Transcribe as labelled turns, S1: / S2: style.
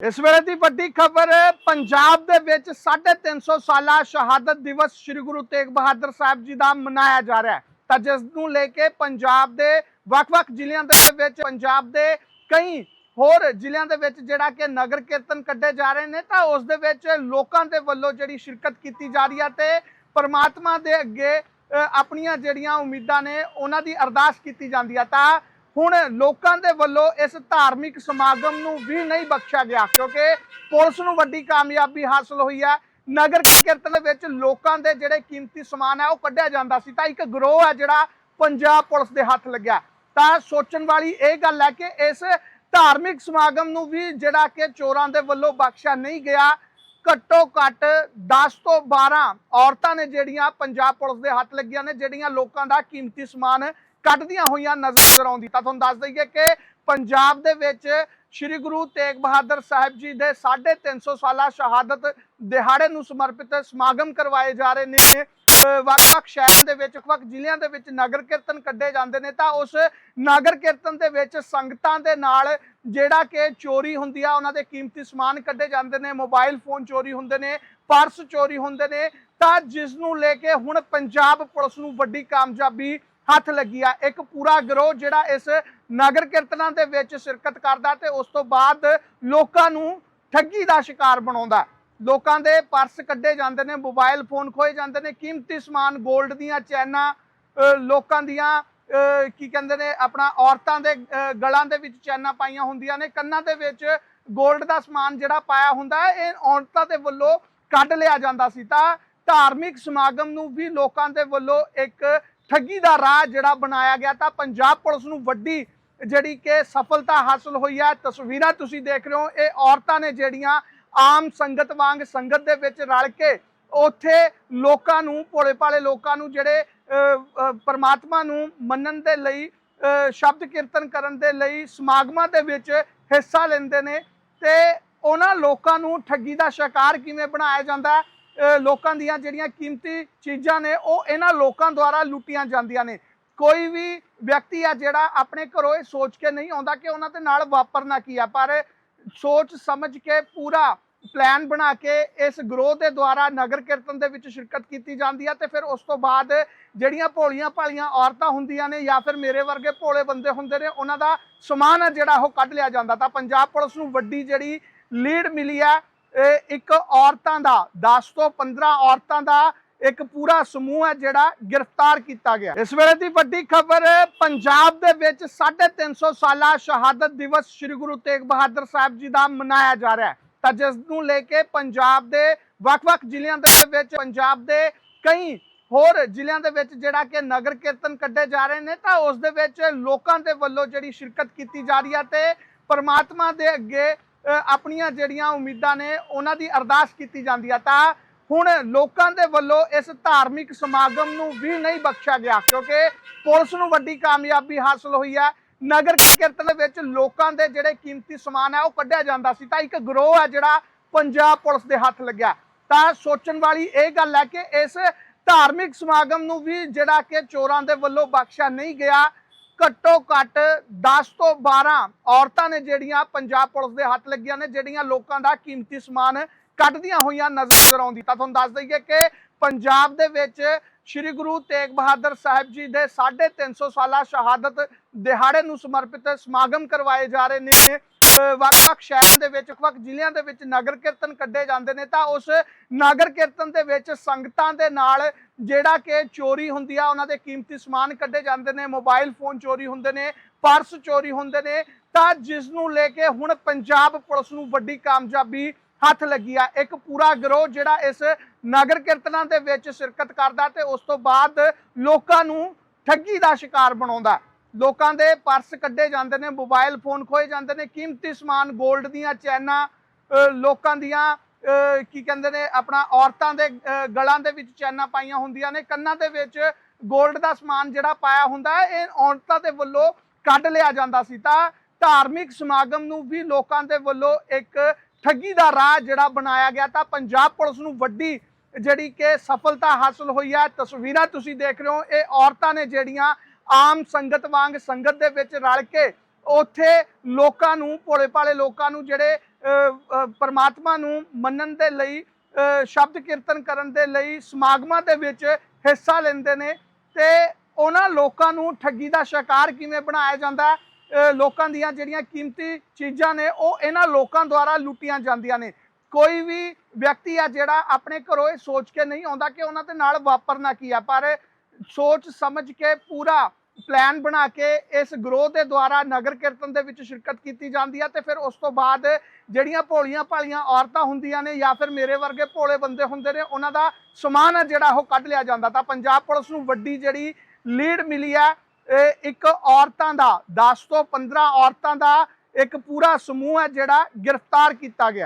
S1: ਇਸ ਵੇਲੇ ਦੀ ਵੱਡੀ ਖਬਰ, ਪੰਜਾਬ ਦੇ ਵਿੱਚ 350 ਸਾਲਾ ਸ਼ਹਾਦਤ ਦਿਵਸ ਸ੍ਰੀ ਗੁਰੂ ਤੇਗ ਬਹਾਦਰ ਸਾਹਿਬ ਜੀ ਦਾ ਮਨਾਇਆ ਜਾ ਰਿਹਾ ਹੈ। ਤਾਂ ਜਿਸ ਨੂੰ ਲੈ ਕੇ ਪੰਜਾਬ ਦੇ ਵੱਖ-ਵੱਖ ਜ਼ਿਲ੍ਹਿਆਂ ਦੇ ਵਿੱਚ, ਪੰਜਾਬ ਦੇ ਕਈ ਹੋਰ ਜ਼ਿਲ੍ਹਿਆਂ ਦੇ ਵਿੱਚ ਜਿਹੜਾ ਕਿ ਨਗਰ ਕੀਰਤਨ ਕੱਢੇ ਜਾ ਰਹੇ ਨੇ, ਤਾਂ ਉਸ ਦੇ ਵਿੱਚ ਲੋਕਾਂ ਦੇ ਵੱਲੋਂ ਜਿਹੜੀ ਸ਼ਿਰਕਤ ਕੀਤੀ ਜਾ ਰਹੀ ਹੈ ਤੇ ਪਰਮਾਤਮਾ ਦੇ ਅੱਗੇ ਆਪਣੀਆਂ ਜਿਹੜੀਆਂ ਉਮੀਦਾਂ ਨੇ, ਉਹਨਾਂ ਦੀ ਅਰਦਾਸ ਕੀਤੀ ਜਾਂਦੀ ਹੈ। ਤਾਂ ਹੁਣ ਲੋਕਾਂ ਦੇ ਵੱਲੋਂ ਇਸ ਧਾਰਮਿਕ ਸਮਾਗਮ ਨੂੰ ਵੀ ਨਹੀਂ ਬਖਸ਼ਿਆ ਗਿਆ, ਕਿਉਂਕਿ ਪੁਲਿਸ ਨੂੰ ਵੱਡੀ ਕਾਮਯਾਬੀ ਹਾਸਲ ਹੋਈ ਹੈ ਨਗਰ ਕੀਰਤਨ ਵਿੱਚ ਲੋਕਾਂ ਦੇ ਜਿਹੜੇ ਕੀਮਤੀ ਸਮਾਨ ਹੈ ਉਹ ਕੱਢਿਆ ਜਾਂਦਾ ਸੀ। ਤਾਂ ਇੱਕ ਗਰੋਹ ਹੈ ਜਿਹੜਾ ਪੰਜਾਬ ਪੁਲਿਸ ਦੇ ਹੱਥ ਲੱਗਿਆ। ਤਾਂ ਸੋਚਣ ਵਾਲੀ ਇਹ ਗੱਲ ਹੈ ਕਿ ਇਸ ਧਾਰਮਿਕ ਸਮਾਗਮ ਨੂੰ ਵੀ ਜਿਹੜਾ ਕਿ ਚੋਰਾਂ ਦੇ ਵੱਲੋਂ ਬਖਸ਼ਿਆ ਨਹੀਂ ਗਿਆ। ਘੱਟੋ ਘੱਟ 10 ਤੋਂ 12 ਔਰਤਾਂ ਨੇ ਜਿਹੜੀਆਂ ਪੰਜਾਬ ਪੁਲਿਸ ਦੇ ਹੱਥ ਲੱਗੀਆਂ ਨੇ, ਜਿਹੜੀਆਂ ਲੋਕਾਂ ਦਾ ਕੀਮਤੀ ਸਮਾਨ ਕੱਢਦੀਆਂ ਹੋਈਆਂ ਨਜ਼ਰ ਆਉਂਦੀ। ਤਾਂ ਤੁਹਾਨੂੰ ਦੱਸ ਦਈਏ ਕਿ ਪੰਜਾਬ ਦੇ ਵਿੱਚ ਸ੍ਰੀ ਗੁਰੂ ਤੇਗ ਬਹਾਦਰ ਸਾਹਿਬ ਜੀ ਦੇ 350 ਸਾਲਾ ਸ਼ਹਾਦਤ ਦਿਹਾੜੇ ਨੂੰ ਸਮਰਪਿਤ ਸਮਾਗਮ ਕਰਵਾਏ ਜਾ ਰਹੇ ਨੇ। ਵੱਖ-ਵੱਖ ਸ਼ਹਿਰਾਂ ਦੇ ਵਿੱਚ, ਵੱਖ-ਵੱਖ ਜ਼ਿਲ੍ਹਿਆਂ ਦੇ ਵਿੱਚ ਨਗਰ ਕੀਰਤਨ ਕੱਢੇ ਜਾਂਦੇ ਨੇ। ਤਾਂ ਉਸ ਨਗਰ ਕੀਰਤਨ ਦੇ ਵਿੱਚ ਸੰਗਤਾਂ ਦੇ ਨਾਲ ਜਿਹੜਾ ਕਿ ਚੋਰੀ ਹੁੰਦੀ ਆ, ਉਹਨਾਂ ਦੇ ਕੀਮਤੀ ਸਮਾਨ ਕੱਢੇ ਜਾਂਦੇ ਨੇ। ਮੋਬਾਈਲ ਫੋਨ ਚੋਰੀ ਹੁੰਦੇ ਨੇ, ਪਰਸ ਚੋਰੀ ਹੁੰਦੇ ਨੇ। ਤਾਂ ਜਿਸ ਨੂੰ ਲੈ ਕੇ ਹੁਣ ਪੰਜਾਬ ਪੁਲਿਸ ਨੂੰ ਵੱਡੀ ਕਾਮਯਾਬੀ ਹੱਥ ਲੱਗੀ ਆ, ਇੱਕ ਪੂਰਾ ਗਰੋਹ ਜਿਹੜਾ ਇਸ ਨਗਰ ਕੀਰਤਨਾਂ ਦੇ ਵਿੱਚ ਸ਼ਿਰਕਤ ਕਰਦਾ ਤੇ ਉਸ ਤੋਂ ਬਾਅਦ ਲੋਕਾਂ ਨੂੰ ਠੱਗੀ ਦਾ ਸ਼ਿਕਾਰ ਬਣਾਉਂਦਾ। ਲੋਕਾਂ ਦੇ ਪਰਸ ਕੱਢੇ ਜਾਂਦੇ ਨੇ, ਮੋਬਾਈਲ ਫੋਨ ਖੋਏ ਜਾਂਦੇ ਨੇ, ਕੀਮਤੀ ਸਮਾਨ 골ਡ ਦੀਆਂ ਚੈਨਾਂ ਲੋਕਾਂ ਦੀਆਂ ਕੀ ਕਹਿੰਦੇ ਨੇ, ਆਪਣਾ ਔਰਤਾਂ ਦੇ ਗਲਾਂ ਦੇ ਵਿੱਚ ਚੈਨਾਂ ਪਾਈਆਂ ਹੁੰਦੀਆਂ ਨੇ, ਕੰਨਾਂ ਦੇ ਵਿੱਚ 골ਡ ਦਾ ਸਮਾਨ ਜਿਹੜਾ ਪਾਇਆ ਹੁੰਦਾ ਹੈ, ਇਹ ਔਰਤਾਂ ਦੇ ਵੱਲੋਂ ਕੱਢ ਲਿਆ ਜਾਂਦਾ ਸੀ। ਤਾਂ ਧਾਰਮਿਕ ਸਮਾਗਮ ਨੂੰ ਵੀ ਲੋਕਾਂ ਦੇ ਵੱਲੋਂ ਇੱਕ ਠੱਗੀ ਦਾ ਰਾਹ ਜਿਹੜਾ ਬਣਾਇਆ ਗਿਆ ਤਾਂ ਪੰਜਾਬ ਪੁਲਿਸ ਨੂੰ ਵੱਡੀ ਜਿਹੜੀ ਕਿ ਸਫਲਤਾ ਹਾਸਲ ਹੋਈ ਹੈ। ਤਸਵੀਰਾਂ ਤੁਸੀਂ ਦੇਖ ਰਹੇ ਹੋ, ਇਹ ਔਰਤਾਂ ਨੇ ਜਿਹੜੀਆਂ ਆਮ ਸੰਗਤ ਵਾਂਗ ਸੰਗਤ ਦੇ ਵਿੱਚ ਰਲ ਕੇ ਉੱਥੇ ਲੋਕਾਂ ਨੂੰ, ਭੋਲੇ ਭਾਲੇ ਲੋਕਾਂ ਨੂੰ ਜਿਹੜੇ ਪਰਮਾਤਮਾ ਨੂੰ ਮੰਨਣ ਦੇ ਲਈ ਸ਼ਬਦ ਕੀਰਤਨ ਕਰਨ ਦੇ ਲਈ ਸਮਾਗਮਾਂ ਦੇ ਵਿੱਚ ਹਿੱਸਾ ਲੈਂਦੇ ਨੇ ਤੇ ਉਹਨਾਂ ਲੋਕਾਂ ਨੂੰ ਠੱਗੀ ਦਾ ਸ਼ਿਕਾਰ ਕਿਵੇਂ ਬਣਾਇਆ ਜਾਂਦਾ ਹੈ? ਲੋਕਾਂ ਦੀਆਂ ਜਿਹੜੀਆਂ ਕੀਮਤੀ ਚੀਜ਼ਾਂ ਨੇ, ਉਹ ਇਹਨਾਂ ਲੋਕਾਂ ਦੁਆਰਾ ਲੁੱਟੀਆਂ ਜਾਂਦੀਆਂ ਨੇ। ਕੋਈ ਵੀ ਵਿਅਕਤੀ ਆ ਜਿਹੜਾ ਆਪਣੇ ਘਰੋਂ ਇਹ ਸੋਚ ਕੇ ਨਹੀਂ ਆਉਂਦਾ ਕਿ ਉਹਨਾਂ ਦੇ ਨਾਲ ਵਾਪਰਨਾ ਕੀ ਆ, ਪਰ ਸੋਚ ਸਮਝ ਕੇ ਪੂਰਾ ਪਲਾਨ ਬਣਾ ਕੇ ਇਸ ਗਰੋਹ ਦੇ ਦੁਆਰਾ ਨਗਰ ਕੀਰਤਨ ਦੇ ਵਿੱਚ ਸ਼ਿਰਕਤ ਕੀਤੀ ਜਾਂਦੀ ਹੈ ਤੇ ਫਿਰ ਉਸ ਤੋਂ ਬਾਅਦ ਜਿਹੜੀਆਂ ਭੋਲੀਆਂ ਭਾਲੀਆਂ ਔਰਤਾਂ ਹੁੰਦੀਆਂ ਨੇ ਜਾਂ ਫਿਰ ਮੇਰੇ ਵਰਗੇ ਭੋਲੇ ਬੰਦੇ ਹੁੰਦੇ ਨੇ, ਉਹਨਾਂ ਦਾ ਸਮਾਨ ਆ ਜਿਹੜਾ ਉਹ ਕੱਢ ਲਿਆ ਜਾਂਦਾ। ਤਾਂ ਪੰਜਾਬ ਪੁਲਿਸ ਨੂੰ ਵੱਡੀ ਜਿਹੜੀ ਲੀਡ ਮਿਲੀ ਹੈ ਇਹ ਇੱਕ ਔਰਤਾਂ ਦਾ 10 ਤੋਂ 15 ਔਰਤਾਂ ਦਾ ਇੱਕ ਪੂਰਾ ਸਮੂਹ ਹੈ ਜਿਹੜਾ ਗ੍ਰਿਫਤਾਰ ਕੀਤਾ ਗਿਆ। ਇਸ ਵੇਲੇ ਦੀ ਵੱਡੀ ਖਬਰ, ਪੰਜਾਬ ਦੇ ਵਿੱਚ 350 ਸਾਲਾ ਸ਼ਹਾਦਤ ਦਿਵਸ ਸ੍ਰੀ ਗੁਰੂ ਤੇਗ ਬਹਾਦਰ ਸਾਹਿਬ ਜੀ ਦਾ ਮਨਾਇਆ ਜਾ ਰਿਹਾ ਹੈ। ਤਾਂ ਜਿਸ ਨੂੰ ਲੈ ਕੇ ਪੰਜਾਬ ਦੇ ਵੱਖ-ਵੱਖ ਜ਼ਿਲ੍ਹਿਆਂ ਦੇ ਵਿੱਚ, ਪੰਜਾਬ ਦੇ ਕਈ ਹੋਰ ਜ਼ਿਲ੍ਹਿਆਂ ਦੇ ਵਿੱਚ ਜਿਹੜਾ ਕਿ ਨਗਰ ਕੀਰਤਨ ਕੱਢੇ ਜਾ ਰਹੇ ਨੇ, ਤਾਂ ਉਸ ਦੇ ਵਿੱਚ ਲੋਕਾਂ ਦੇ ਵੱਲੋਂ ਜਿਹੜੀ ਸ਼ਿਰਕਤ ਕੀਤੀ ਜਾ ਰਹੀ ਹੈ ਤੇ ਪਰਮਾਤਮਾ ਦੇ ਅੱਗੇ ਆਪਣੀਆਂ ਜਿਹੜੀਆਂ ਉਮੀਦਾਂ ਨੇ, ਉਹਨਾਂ ਦੀ ਅਰਦਾਸ ਕੀਤੀ ਜਾਂਦੀ ਹੈ ਤਾਂ ਹੁਣ ਲੋਕਾਂ ਦੇ ਵੱਲੋਂ ਇਸ ਧਾਰਮਿਕ ਸਮਾਗਮ ਨੂੰ ਵੀ ਨਹੀਂ ਬਖਸ਼ਿਆ ਗਿਆ, ਕਿਉਂਕਿ ਪੁਲਿਸ ਨੂੰ ਵੱਡੀ ਕਾਮਯਾਬੀ ਹਾਸਲ ਹੋਈ ਹੈ ਨਗਰ ਕੀਰਤਨ ਵਿੱਚ ਲੋਕਾਂ ਦੇ ਜਿਹੜੇ ਕੀਮਤੀ ਸਮਾਨ ਹੈ ਉਹ ਕੱਢਿਆ ਜਾਂਦਾ ਸੀ। ਤਾਂ ਇੱਕ ਗਰੋਹ ਹੈ ਜਿਹੜਾ ਪੰਜਾਬ ਪੁਲਿਸ ਦੇ ਹੱਥ ਲੱਗਿਆ। ਤਾਂ ਸੋਚਣ ਵਾਲੀ ਇਹ ਗੱਲ ਹੈ ਕਿ ਇਸ ਧਾਰਮਿਕ ਸਮਾਗਮ ਨੂੰ ਵੀ ਜਿਹੜਾ ਕਿ ਚੋਰਾਂ ਦੇ ਵੱਲੋਂ ਬਖਸ਼ਿਆ ਨਹੀਂ ਗਿਆ। ਘੱਟੋ ਘੱਟ 10 ਤੋਂ 12 ਔਰਤਾਂ ਨੇ ਜਿਹੜੀਆਂ ਪੰਜਾਬ ਪੁਲਿਸ ਦੇ ਹੱਥ ਲੱਗੀਆਂ ਨੇ, ਜਿਹੜੀਆਂ ਲੋਕਾਂ ਦਾ ਕੀਮਤੀ ਸਮਾਨ ਕੱਢਦੀਆਂ ਹੋਈਆਂ ਨਜ਼ਰ ਆਉਂਦੀ ਤਾਂ ਤੁਹਾਨੂੰ ਦੱਸ ਦਈਏ ਕਿ ਪੰਜਾਬ ਦੇ ਵਿੱਚ ਸ੍ਰੀ ਗੁਰੂ ਤੇਗ ਬਹਾਦਰ ਸਾਹਿਬ ਜੀ ਦੇ 350 ਸਾਲਾ ਸ਼ਹਾਦਤ ਦਿਹਾੜੇ ਨੂੰ ਸਮਰਪਿਤ ਸਮਾਗਮ ਕਰਵਾਏ ਜਾ ਰਹੇ ਨੇ। ਵੱਖ-ਵੱਖ ਸ਼ਹਿਰਾਂ ਦੇ ਵਿੱਚ ਵੱਖ ਜ਼ਿਲ੍ਹਿਆਂ ਦੇ ਵਿੱਚ ਨਗਰ ਕੀਰਤਨ ਕੱਢੇ ਜਾਂਦੇ ਨੇ, ਤਾਂ ਉਸ ਨਗਰ ਕੀਰਤਨ ਦੇ ਵਿੱਚ ਸੰਗਤਾਂ ਦੇ ਨਾਲ ਜਿਹੜਾ ਕਿ ਚੋਰੀ ਹੁੰਦੀ ਆ, ਉਹਨਾਂ ਦੇ ਕੀਮਤੀ ਸਮਾਨ ਕੱਢੇ ਜਾਂਦੇ ਨੇ, ਮੋਬਾਈਲ ਫੋਨ ਚੋਰੀ ਹੁੰਦੇ ਨੇ, ਪਰਸ ਚੋਰੀ ਹੁੰਦੇ ਨੇ, ਤਾਂ ਜਿਸ ਨੂੰ ਲੈ ਕੇ ਹੁਣ ਪੰਜਾਬ ਪੁਲਿਸ ਨੂੰ ਵੱਡੀ ਕਾਮਯਾਬੀ ਹੱਥ ਲੱਗੀ ਆ। ਇੱਕ ਪੂਰਾ ਗਰੋਹ ਜਿਹੜਾ ਇਸ ਨਗਰ ਕੀਰਤਨਾਂ ਦੇ ਵਿੱਚ ਸ਼ਿਰਕਤ ਕਰਦਾ ਤੇ ਉਸ ਤੋਂ ਬਾਅਦ ਲੋਕਾਂ ਨੂੰ ਠੱਗੀ ਦਾ ਸ਼ਿਕਾਰ ਬਣਾਉਂਦਾ। ਲੋਕਾਂ ਦੇ ਪਰਸ ਕੱਢੇ ਜਾਂਦੇ ਨੇ ਮੋਬਾਈਲ ਫੋਨ ਖੋਏ ਜਾਂਦੇ ਨੇ, ਕੀਮਤੀ ਸਮਾਨ 골ਡ ਦੀਆਂ ਚੈਨਾਂ ਲੋਕਾਂ ਦੀਆਂ ਕੀ ਕਹਿੰਦੇ ਨੇ, ਆਪਣਾ ਔਰਤਾਂ ਦੇ ਗਲਾਂ ਦੇ ਵਿੱਚ ਚੈਨਾਂ ਪਾਈਆਂ ਹੁੰਦੀਆਂ ਨੇ, ਕੰਨਾਂ ਦੇ ਵਿੱਚ 골ਡ ਦਾ ਸਮਾਨ ਜਿਹੜਾ ਪਾਇਆ ਹੁੰਦਾ ਇਹ ਔਰਤਾਂ ਦੇ ਵੱਲੋਂ ਕੱਢ ਲਿਆ ਜਾਂਦਾ ਸੀ। ਤਾਂ ਧਾਰਮਿਕ ਸਮਾਗਮ ਨੂੰ ਵੀ ਲੋਕਾਂ ਦੇ ਵੱਲੋਂ ਇੱਕ ਠੱਗੀ ਦਾ ਰਾਹ ਜਿਹੜਾ ਬਣਾਇਆ ਗਿਆ। ਤਾਂ ਪੰਜਾਬ ਪੁਲਿਸ ਨੂੰ ਵੱਡੀ ਜਿਹੜੀ ਕਿ ਸਫਲਤਾ ਹਾਸਲ ਹੋਈ ਹੈ। ਤਸਵੀਰਾਂ ਤੁਸੀਂ ਦੇਖ ਰਹੇ ਹੋ, ਇਹ ਔਰਤਾਂ ਨੇ ਜਿਹੜੀਆਂ ਆਮ ਸੰਗਤ ਵਾਂਗ ਸੰਗਤ ਦੇ ਵਿੱਚ ਰਲ ਕੇ ਉੱਥੇ ਲੋਕਾਂ ਨੂੰ, ਭੋਲੇ ਭਾਲੇ ਲੋਕਾਂ ਨੂੰ ਜਿਹੜੇ ਪਰਮਾਤਮਾ ਨੂੰ ਮੰਨਣ ਦੇ ਲਈ ਸ਼ਬਦ ਕੀਰਤਨ ਕਰਨ ਦੇ ਲਈ ਸਮਾਗਮਾਂ ਦੇ ਵਿੱਚ ਹਿੱਸਾ ਲੈਂਦੇ ਨੇ ਤੇ ਉਹਨਾਂ ਲੋਕਾਂ ਨੂੰ ਠੱਗੀ ਦਾ ਸ਼ਿਕਾਰ ਕਿਵੇਂ ਬਣਾਇਆ ਜਾਂਦਾ ਲੋਕਾਂ ਦੀਆਂ ਜਿਹੜੀਆਂ ਕੀਮਤੀ ਚੀਜ਼ਾਂ ਨੇ, ਉਹ ਇਹਨਾਂ ਲੋਕਾਂ ਦੁਆਰਾ ਲੁੱਟੀਆਂ ਜਾਂਦੀਆਂ ਨੇ। ਕੋਈ ਵੀ ਵਿਅਕਤੀ ਆ ਜਿਹੜਾ ਆਪਣੇ ਘਰੋਂ ਇਹ ਸੋਚ ਕੇ ਨਹੀਂ ਆਉਂਦਾ ਕਿ ਉਹਨਾਂ ਦੇ ਨਾਲ ਵਾਪਰਨਾ ਕੀ ਆ, ਪਰ ਸੋਚ ਸਮਝ ਕੇ ਪੂਰਾ ਪਲਾਨ ਬਣਾ ਕੇ ਇਸ ਗਰੋਹ ਦੇ ਦੁਆਰਾ ਨਗਰ ਕੀਰਤਨ ਦੇ ਵਿੱਚ ਸ਼ਿਰਕਤ ਕੀਤੀ ਜਾਂਦੀ ਹੈ ਤੇ ਫਿਰ ਉਸ ਤੋਂ ਬਾਅਦ ਜਿਹੜੀਆਂ ਭੋਲੀਆਂ ਭਾਲੀਆਂ ਔਰਤਾਂ ਹੁੰਦੀਆਂ ਨੇ ਜਾਂ ਫਿਰ ਮੇਰੇ ਵਰਗੇ ਭੋਲੇ ਬੰਦੇ ਹੁੰਦੇ ਨੇ, ਉਹਨਾਂ ਦਾ ਸਮਾਨ ਹੈ ਜਿਹੜਾ ਉਹ ਕੱਢ ਲਿਆ ਜਾਂਦਾ। ਤਾਂ ਪੰਜਾਬ ਪੁਲਿਸ ਨੂੰ ਵੱਡੀ ਜਿਹੜੀ ਲੀਡ ਮਿਲੀ ਹੈ ਇਹ ਇੱਕ ਔਰਤਾਂ ਦਾ 10 ਤੋਂ 15 ਔਰਤਾਂ ਦਾ ਇੱਕ ਪੂਰਾ ਸਮੂਹ ਹੈ ਜਿਹੜਾ ਗ੍ਰਿਫਤਾਰ ਕੀਤਾ ਗਿਆ।